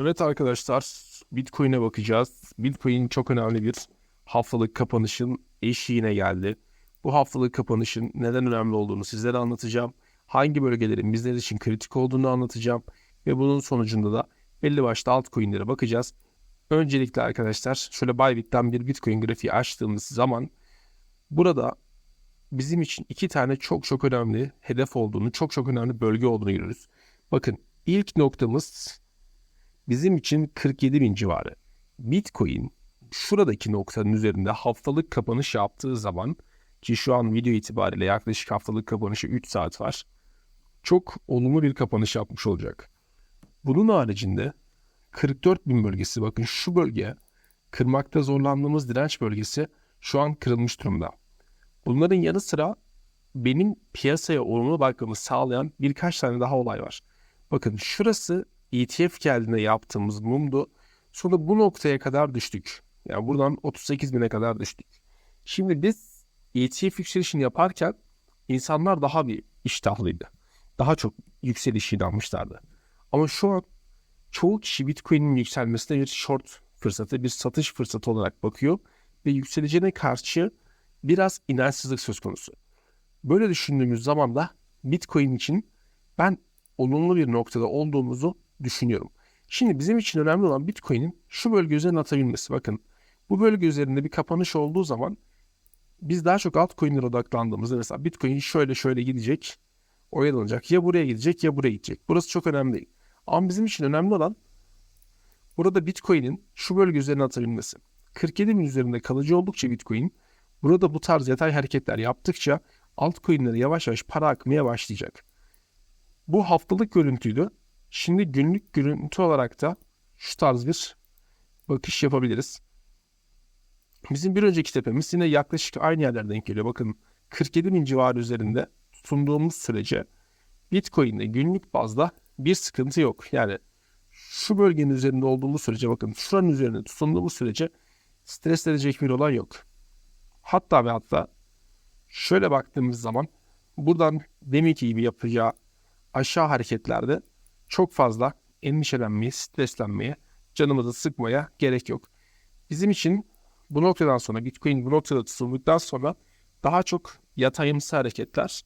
Evet arkadaşlar Bitcoin'e bakacağız. Bitcoin çok önemli bir haftalık kapanışın eşiğine geldi. Bu haftalık kapanışın neden önemli olduğunu sizlere anlatacağım. Hangi bölgelerin bizler için kritik olduğunu anlatacağım. Ve bunun sonucunda da belli başlı altcoin'lere bakacağız. Öncelikle arkadaşlar şöyle Bybit'ten bir Bitcoin grafiği açtığımız zaman burada bizim için iki tane çok çok önemli hedef olduğunu, çok çok önemli bölge olduğunu görüyoruz. Bakın ilk noktamız bizim için 47 bin civarı. Bitcoin şuradaki noktanın üzerinde haftalık kapanış yaptığı zaman ki şu an video itibariyle yaklaşık haftalık kapanışı 3 saat var. Çok olumlu bir kapanış yapmış olacak. Bunun haricinde 44 bin bölgesi bakın şu bölge kırmakta zorlandığımız direnç bölgesi şu an kırılmış durumda. Bunların yanı sıra benim piyasaya olumlu bakmamı sağlayan birkaç tane daha olay var. Bakın şurası ETF geldiğinde yaptığımız mumdu. Sonra bu noktaya kadar düştük. Yani buradan 38 bine kadar düştük. Şimdi biz ETF yükselişini yaparken insanlar daha bir iştahlıydı. Daha çok yükselişi inanmışlardı. Ama şu an çoğu kişi Bitcoin'in yükselmesine bir short fırsatı, bir satış fırsatı olarak bakıyor ve yükseleceğine karşı biraz inançsızlık söz konusu. Böyle düşündüğümüz zaman da Bitcoin için ben olumlu bir noktada olduğumuzu düşünüyorum. Şimdi bizim için önemli olan Bitcoin'in şu bölge üzerine atabilmesi. Bakın bu bölge üzerinde bir kapanış olduğu zaman biz daha çok altcoin'lere odaklandığımızda mesela Bitcoin şöyle şöyle gidecek, oyalanacak. Ya buraya gidecek ya buraya gidecek. Burası çok önemli değil. Ama bizim için önemli olan burada Bitcoin'in şu bölge üzerine atabilmesi. 47 bin üzerinde kalıcı oldukça Bitcoin burada bu tarz yatay hareketler yaptıkça altcoin'lere yavaş yavaş para akmaya başlayacak. Bu haftalık görüntüydü. Şimdi günlük görüntü olarak da şu tarz bir bakış yapabiliriz. Bizim bir önceki tepemiz yine yaklaşık aynı yerlerden denk geliyor. Bakın 47 bin civarı üzerinde tutunduğumuz sürece Bitcoin'de günlük bazda bir sıkıntı yok. Yani şu bölgenin üzerinde olduğumuz sürece bakın şuranın üzerinde tutunduğumuz sürece stres edecek bir olay yok. Hatta ve hatta şöyle baktığımız zaman buradan deminki gibi yapacağı aşağı hareketlerde çok fazla endişelenmeye, streslenmeye, canımızı sıkmaya gerek yok. Bizim için bu noktadan sonra Bitcoin bu noktada tutulduktan sonra daha çok yatayımsı hareketler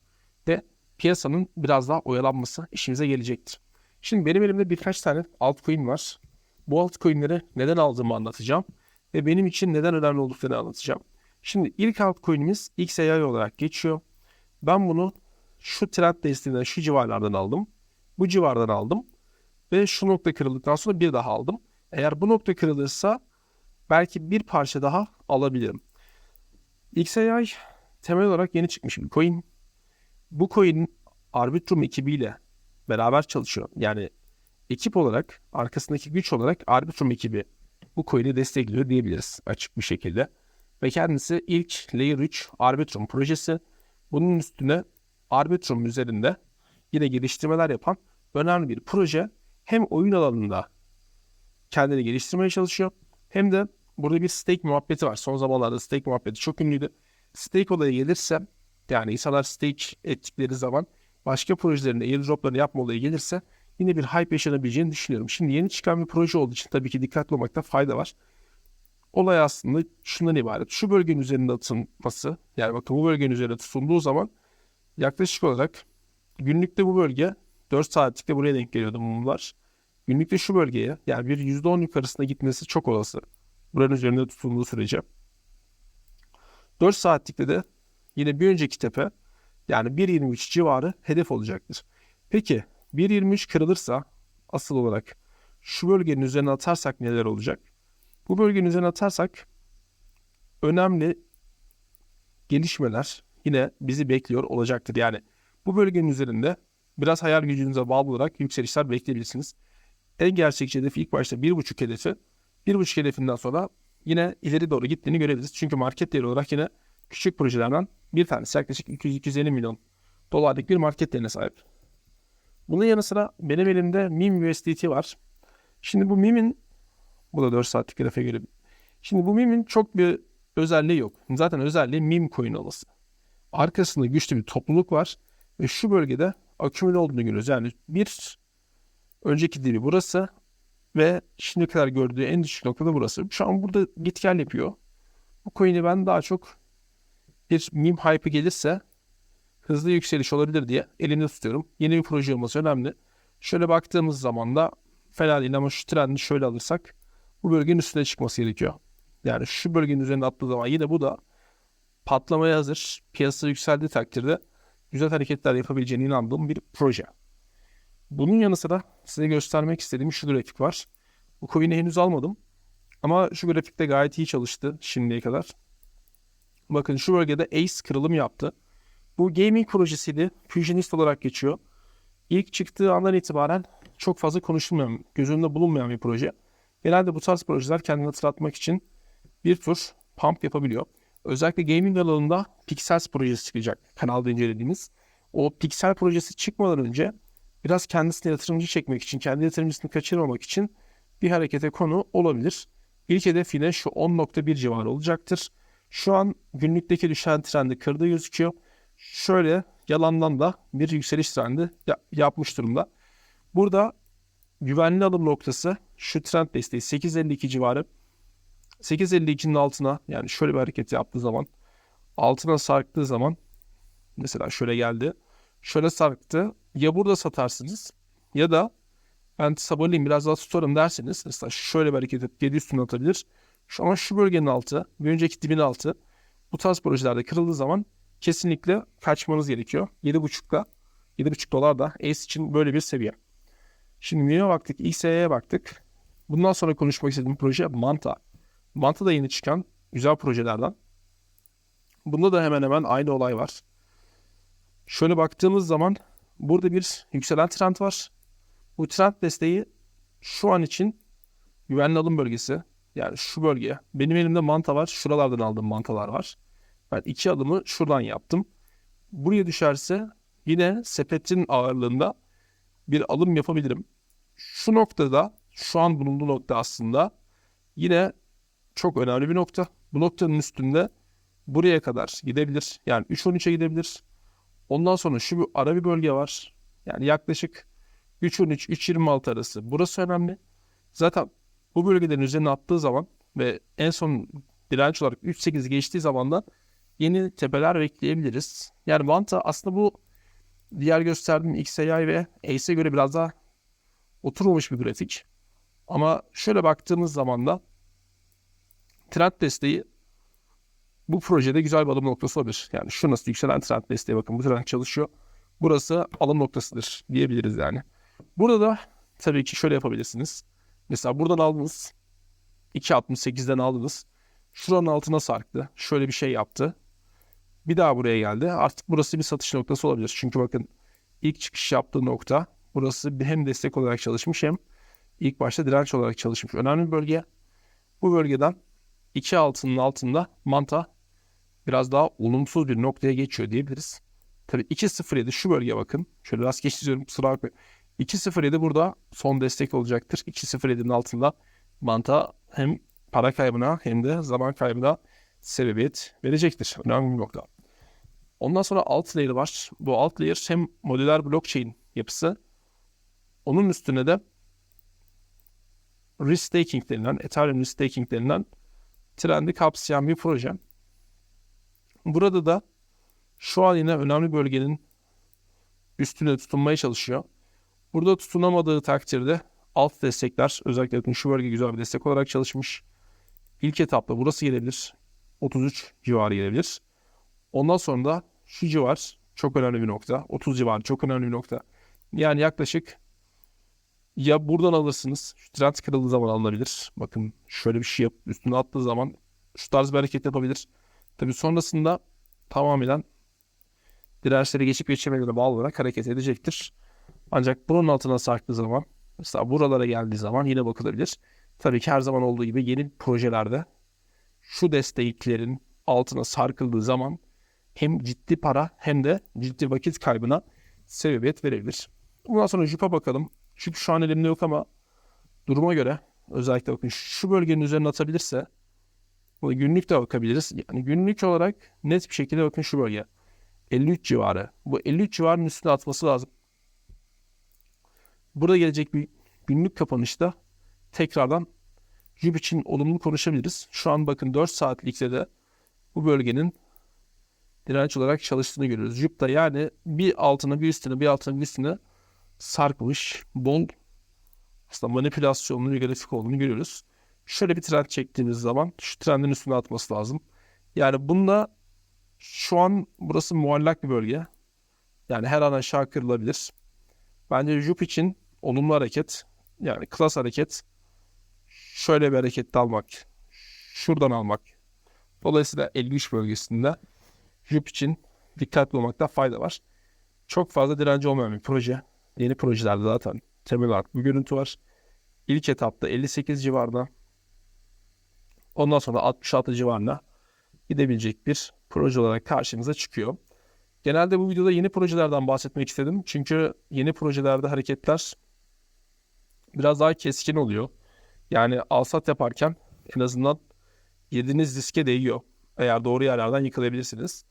ve piyasanın biraz daha oyalanması işimize gelecektir. Şimdi benim elimde birkaç tane altcoin var. Bu altcoin'leri neden aldığımı anlatacağım ve benim için neden önemli olduklarını anlatacağım. Şimdi ilk altcoin'imiz XAI olarak geçiyor. Ben bunu şu trend desteğinden şu civarlardan aldım. Bu civardan aldım. Ve şu nokta kırıldıktan sonra bir daha aldım. Eğer bu nokta kırılırsa belki bir parça daha alabilirim. XAI temel olarak yeni çıkmış bir coin. Bu coin'in Arbitrum ekibiyle beraber çalışıyor. Yani ekip olarak, arkasındaki güç olarak Arbitrum ekibi bu coin'i destekliyor diyebiliriz açık bir şekilde. Ve kendisi ilk Layer 3 Arbitrum projesi. Bunun üstüne Arbitrum üzerinde yine geliştirmeler yapan önemli bir proje. Hem oyun alanında kendini geliştirmeye çalışıyor hem de burada bir stake muhabbeti var. Son zamanlarda stake muhabbeti çok ünlüydü. Stake olayı gelirse yani insanlar stake ettikleri zaman başka projelerin airdroplarını yapma olayı gelirse yine bir hype yaşanabileceğini düşünüyorum. Şimdi yeni çıkan bir proje olduğu için tabii ki dikkatli olmakta fayda var. Olay aslında şundan ibaret. Şu bölgenin üzerinde atılması yani bakın bu bölgenin üzerinde tutulduğu zaman yaklaşık olarak günlükte bu bölge 4 saatlikte buraya denk geliyordu mumlar. Günlükte şu bölgeye yani bir %10 yukarısına gitmesi çok olası. Buranın üzerinde tutulduğu sürece. 4 saatlikte de yine bir önceki tepe yani 1.23 civarı hedef olacaktır. Peki 1.23 kırılırsa asıl olarak şu bölgenin üzerine atarsak neler olacak? Bu bölgenin üzerine atarsak önemli gelişmeler yine bizi bekliyor olacaktır. Yani bu bölgenin üzerinde biraz hayal gücünüze bağlı olarak yükselişler bekleyebilirsiniz. En gerçekçi hedefi ilk başta 1.5 hedefi. 1.5 hedefinden sonra yine ileri doğru gittiğini görebiliriz. Çünkü market değeri olarak yine küçük projelerden bir tanesi yaklaşık 200-250 milyon dolarlık bir market değerine sahip. Bunun yanı sıra benim elimde MIM USDT var. Şimdi bu MIM'in bu da 4 saatlik grafiğe göre. Şimdi bu MIM'in çok bir özelliği yok. Zaten özelliği MIM coin olması. Arkasında güçlü bir topluluk var ve şu bölgede akümüle olduğunu görüyoruz. Yani bir önceki dibi burası Ve şimdi kadar gördüğü en düşük nokta da burası. Şu an burada git gel yapıyor. Bu coin'i ben daha çok bir meme hype gelirse hızlı yükseliş olabilir diye elimde tutuyorum. Yeni bir proje olması önemli. Şöyle baktığımız zaman da fena değil ama şu trendi şöyle alırsak bu bölgenin üstüne çıkması gerekiyor. Yani şu bölgenin üzerine attığı zaman yine bu da patlamaya hazır. Piyasa yükseldiği takdirde güzel hareketler yapabileceğine inandığım bir proje. Bunun yanı sıra size göstermek istediğim şu grafik var. Bu coin'i henüz almadım. Ama şu grafikte gayet iyi çalıştı şimdiye kadar. Bakın şu bölgede ACE kırılım yaptı. Bu gaming projesiydi. Fusionist olarak geçiyor. İlk çıktığı andan itibaren çok fazla konuşulmayan, göz önünde bulunmayan bir proje. Genelde bu tarz projeler kendini hatırlatmak için bir tur pump yapabiliyor. Özellikle gaming alanında Pixels projesi çıkacak kanalda incelediğimiz. O Pixel projesi çıkmadan önce biraz kendisine yatırımcı çekmek için, kendi yatırımcısını kaçırmamak için bir harekete konu olabilir. İlk hedef yine şu 10.1 civarı olacaktır. Şu an günlükteki düşen trendi kırdığı gözüküyor. Şöyle yalandan da bir yükseliş trendi yapmış durumda. Burada güvenli alım noktası şu trend desteği 8.52 civarı. 8.52'nin altına yani şöyle bir hareket yaptığı zaman altına sarktığı zaman mesela şöyle geldi. Şöyle sarktı. Ya burada satarsınız ya da ben sabırlıyım biraz daha tutarım derseniz mesela şöyle bir hareket edip 7 üstüne atabilir. Şu, ama şu bölgenin altı, bir önceki dibin altı bu tarz projelerde kırıldığı zaman kesinlikle kaçmanız gerekiyor. 7.5'la 7.5 dolar da ACE için böyle bir seviye. Şimdi NIO'ya baktık, XA'ya baktık. Bundan sonra konuşmak istediğim proje Manta. Manta da yeni çıkan güzel projelerden. Bunda da hemen hemen aynı olay var. Şöyle baktığımız zaman burada bir yükselen trend var. Bu trend desteği şu an için güvenli alım bölgesi. Yani şu bölge. Benim elimde manta var. Şuralardan aldığım mantalar var. Ben iki adımı şuradan yaptım. Buraya düşerse yine sepetin ağırlığında bir alım yapabilirim. Şu noktada şu an bulunduğu nokta aslında yine çok önemli bir nokta. Bu noktanın üstünde buraya kadar gidebilir. Yani 3.13'e gidebilir. Ondan sonra şu bir ara bir bölge var. Yani yaklaşık 3.13-3.26 arası. Burası önemli. Zaten bu bölgelerin üzerine attığı zaman ve en son direnç olarak 3.8 geçtiği zaman da yeni tepeler bekleyebiliriz. Yani Vanta aslında bu diğer gösterdiğim XAI ve ACE'e göre biraz daha oturmamış bir grafik. Ama şöyle baktığımız zaman da trend desteği bu projede güzel bir alım noktası olabilir. Yani şu nasıl yükselen trend desteği bakın bu trend çalışıyor. Burası alım noktasıdır diyebiliriz yani. Burada da tabii ki şöyle yapabilirsiniz. Mesela buradan aldınız. 2.68'den aldınız. Şuranın altına sarktı. Şöyle bir şey yaptı. Bir daha buraya geldi. Artık burası bir satış noktası olabilir. Çünkü bakın ilk çıkış yaptığı nokta burası hem destek olarak çalışmış hem ilk başta direnç olarak çalışmış. Önemli bir bölge. Bu bölgeden 2 altının altında manta biraz daha olumsuz bir noktaya geçiyor diyebiliriz. Tabii 2.07 şu bölge bakın. Şöyle rast geçiyorum kusura bakmayın. 2.07 burada son destek olacaktır. 2.07'nin altında manta hem para kaybına hem de zaman kaybına sebebiyet verecektir. Önemli bir nokta. Ondan sonra alt layer var. Bu alt layer hem modüler blockchain yapısı onun üstüne de restaking denilen, Ethereum restaking denilen trendi kapsayan bir proje. Burada da şu an yine önemli bölgenin üstüne tutunmaya çalışıyor. Burada tutunamadığı takdirde alt destekler özellikle şu bölge güzel bir destek olarak çalışmış. İlk etapta burası gelebilir. 33 civarı gelebilir. Ondan sonra da şu civar çok önemli bir nokta. 30 civarı çok önemli bir nokta. Yani yaklaşık ya buradan alırsınız. Şu trend kırıldığı zaman alınabilir. Bakın şöyle bir şey yap. Üstüne attığı zaman şu tarz bir hareket yapabilir. Tabii sonrasında tamamen dirençleri geçip geçemediğine bağlı olarak hareket edecektir. Ancak bunun altına sarktığı zaman mesela buralara geldiği zaman yine bakılabilir. Tabii ki her zaman olduğu gibi yeni projelerde şu desteklerin altına sarkıldığı zaman hem ciddi para hem de ciddi vakit kaybına sebebiyet verebilir. Bundan sonra JIP'e bakalım. JIP şu an elimde yok ama duruma göre özellikle bakın şu bölgenin üzerine atabilirse günlük de bakabiliriz. Yani günlük olarak net bir şekilde bakın şu bölge. 53 civarı. Bu 53 civarının üstüne atması lazım. Burada gelecek bir günlük kapanışta tekrardan JUP için olumlu konuşabiliriz. Şu an bakın 4 saatlikte de bu bölgenin direnç olarak çalıştığını görüyoruz. JUP da yani bir altına bir üstüne bir altına bir üstüne sarkmış, bol aslında manipülasyonlu bir grafik olduğunu görüyoruz. Şöyle bir trend çektiğimiz zaman şu trendin üstüne atması lazım. Yani bunda şu an burası muallak bir bölge. Yani her an aşağı kırılabilir. Bence JUP için olumlu hareket yani klas hareket şöyle bir harekette almak şuradan almak dolayısıyla 53 bölgesinde JUP için dikkatli olmakta fayda var. Çok fazla direnci olmayan bir proje. Yeni projelerde zaten temel olarak bu görüntü var. İlk etapta 58 civarında ondan sonra 66 civarına gidebilecek bir proje olarak karşımıza çıkıyor. Genelde bu videoda yeni projelerden bahsetmek istedim. Çünkü yeni projelerde hareketler biraz daha keskin oluyor. Yani alsat yaparken en azından girdiğiniz riske değiyor. Eğer doğru yerlerden yıkılabilirsiniz.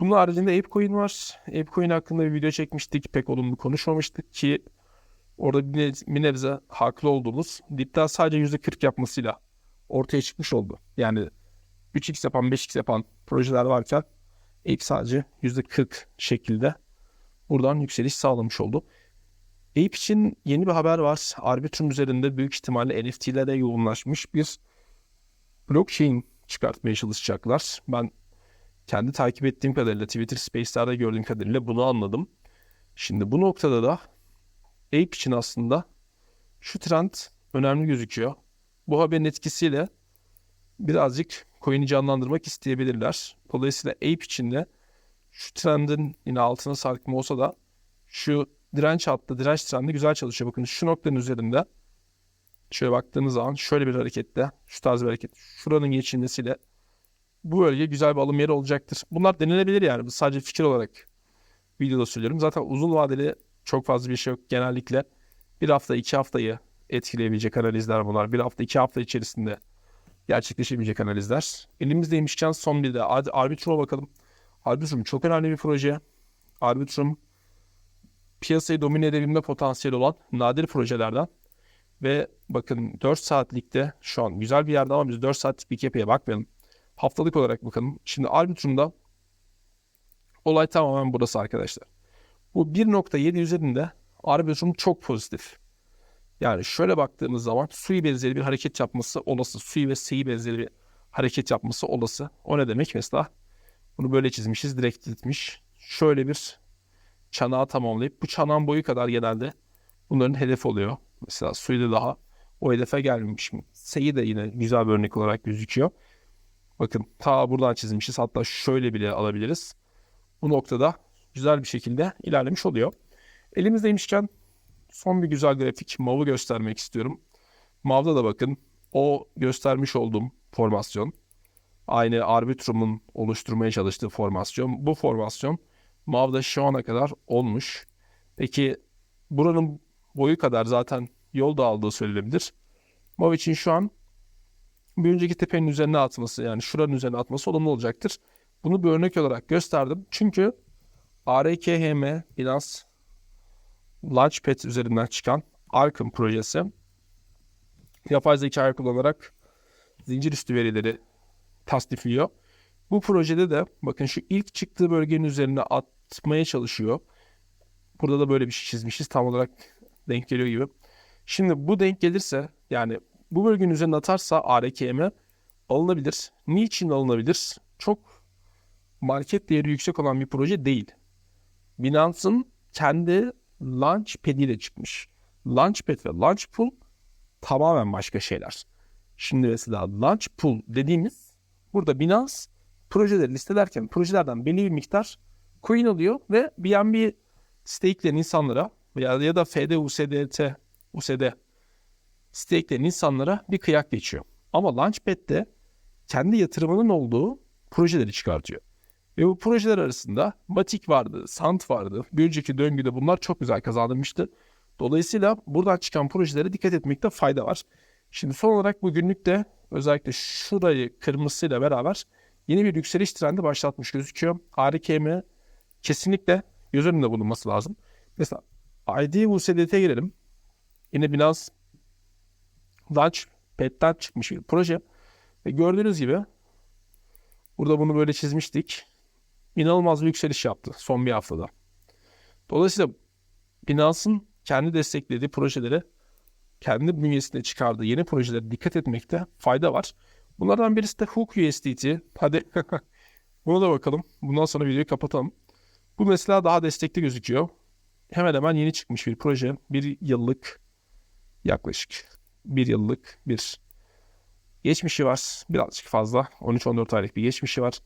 Bunun haricinde ApeCoin var. ApeCoin hakkında bir video çekmiştik. Pek olumlu konuşmamıştık ki orada bir, bir nebze haklı olduğumuz dipten sadece %40 yapmasıyla ortaya çıkmış oldu. Yani 3x yapan 5x yapan projeler varken Ape sadece %40 şekilde buradan yükseliş sağlamış oldu. Ape için yeni bir haber var. Arbitrum üzerinde büyük ihtimalle NFT'lere yoğunlaşmış bir blockchain çıkartmaya çalışacaklar. Ben kendi takip ettiğim kadarıyla Twitter Space'lerde gördüğüm kadarıyla bunu anladım. Şimdi bu noktada da Ape için aslında şu trend önemli gözüküyor. Bu haberin etkisiyle birazcık coin'i canlandırmak isteyebilirler. Dolayısıyla Ape için de şu trendin yine altına sarkma olsa da şu direnç hattı, direnç trendi güzel çalışıyor. Bakın şu noktanın üzerinde şöyle baktığınız zaman şöyle bir harekette, şu tarz bir hareket, şuranın geçilmesiyle bu bölge güzel bir alım yeri olacaktır. Bunlar denilebilir yani. Bu sadece fikir olarak videoda söylüyorum. Zaten uzun vadeli çok fazla bir şey yok. Genellikle bir hafta, iki haftayı etkileyebilecek analizler bunlar. Bir hafta, iki hafta içerisinde gerçekleşebilecek analizler. Elimizdeymişken son bir de Arbitrum'a bakalım. Arbitrum çok önemli bir proje. Arbitrum piyasayı domine edebilme potansiyeli olan nadir projelerden. Ve bakın 4 saatlikte şu an güzel bir yerde ama biz 4 saatlik bir kepeye bakmayalım. Haftalık olarak bakalım. Şimdi Arbitrum'da olay tamamen burası arkadaşlar. Bu 1.7 üzerinde Arbitrum çok pozitif. Yani şöyle baktığımız zaman Sui benzeri bir hareket yapması olası. Sui ve Sei benzeri bir hareket yapması olası. O ne demek? Mesela bunu böyle çizmişiz. Direkt etmiş. Şöyle bir çanağı tamamlayıp bu çanağın boyu kadar genelde bunların hedef oluyor. Mesela Sui'de daha o hedefe gelmemiş mi? Sei de yine güzel bir örnek olarak gözüküyor. Bakın ta buradan çizmişiz. Hatta şöyle bile alabiliriz. Bu noktada güzel bir şekilde ilerlemiş oluyor. Elimizdeymişken son bir güzel grafik MAV'ı göstermek istiyorum. MAV'da da bakın o göstermiş olduğum formasyon. Aynı Arbitrum'un oluşturmaya çalıştığı formasyon. Bu formasyon MAV'da şu ana kadar olmuş. Peki buranın boyu kadar zaten yol da aldığı söylenebilir. MAV için şu an bir önceki tepenin üzerine atması yani şuranın üzerine atması olumlu olacaktır. Bunu bir örnek olarak gösterdim. Çünkü ARKHM Binance Launchpad üzerinden çıkan Arkham projesi yapay zeka kullanarak zincir üstü verileri tasnifliyor. Bu projede de bakın şu ilk çıktığı bölgenin üzerine atmaya çalışıyor. Burada da böyle bir şey çizmişiz. Tam olarak denk geliyor gibi. Şimdi bu denk gelirse yani bu bölgenin üzerine atarsa ARKM alınabilir. Niçin alınabilir? Çok market değeri yüksek olan bir proje değil. Binance'ın kendi Launchpad ile çıkmış. Launchpad ve Launchpool tamamen başka şeyler. Şimdi mesela Launchpool dediğimiz burada Binance projeleri listelerken projelerden belli bir miktar coin alıyor ve BNB stakeleyen insanlara veya ya da FD, USDT, USD stakeleyen insanlara bir kıyak geçiyor. Ama Launchpad'de kendi yatırımının olduğu projeleri çıkartıyor. Ve bu projeler arasında Matic vardı, Sant vardı. Bir önceki döngüde bunlar çok güzel kazanılmıştı. Dolayısıyla buradan çıkan projelere dikkat etmekte fayda var. Şimdi son olarak bu günlükte özellikle şurayı kırmızısıyla beraber yeni bir yükseliş trendi başlatmış gözüküyor. ARKM kesinlikle göz önünde bulunması lazım. Mesela ID USDT'ye girelim. Yine Binance Launchpad'den çıkmış bir proje. Ve gördüğünüz gibi burada bunu böyle çizmiştik. İnanılmaz bir yükseliş yaptı son bir haftada. Dolayısıyla Binance'ın kendi desteklediği projelere, kendi bünyesinde çıkardığı yeni projelere dikkat etmekte fayda var. Bunlardan birisi de Hook USDT. Hadi buna da bakalım. Bundan sonra videoyu kapatalım. Bu mesela daha destekli gözüküyor. Hemen hemen yeni çıkmış bir proje. Bir yıllık yaklaşık bir yıllık bir geçmişi var. Birazcık fazla. 13-14 aylık bir geçmişi var.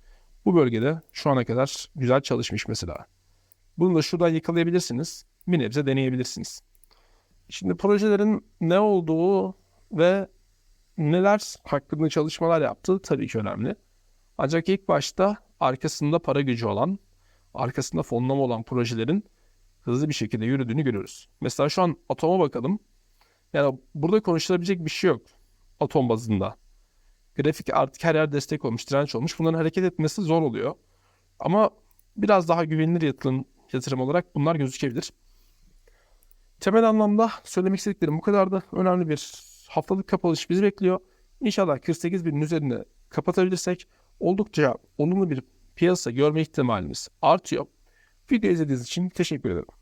Bu bölgede şu ana kadar güzel çalışmış mesela. Bunu da şuradan yakalayabilirsiniz. Bir nebze deneyebilirsiniz. Şimdi projelerin ne olduğu ve neler hakkında çalışmalar yaptığı tabii ki önemli. Ancak ilk başta arkasında para gücü olan, arkasında fonlama olan projelerin hızlı bir şekilde yürüdüğünü görüyoruz. Mesela şu an Atom'a bakalım. Yani burada konuşulabilecek bir şey yok Atom bazında. Grafik artık her yer destek olmuş, direnç olmuş. Bunların hareket etmesi zor oluyor. Ama biraz daha güvenilir yatırım, yatırım olarak bunlar gözükebilir. Temel anlamda söylemek istediklerim bu kadardı. Önemli bir haftalık kapanış bizi bekliyor. İnşallah 48 binin üzerine kapatabilirsek oldukça olumlu bir piyasa görme ihtimalimiz artıyor. Video izlediğiniz için teşekkür ederim.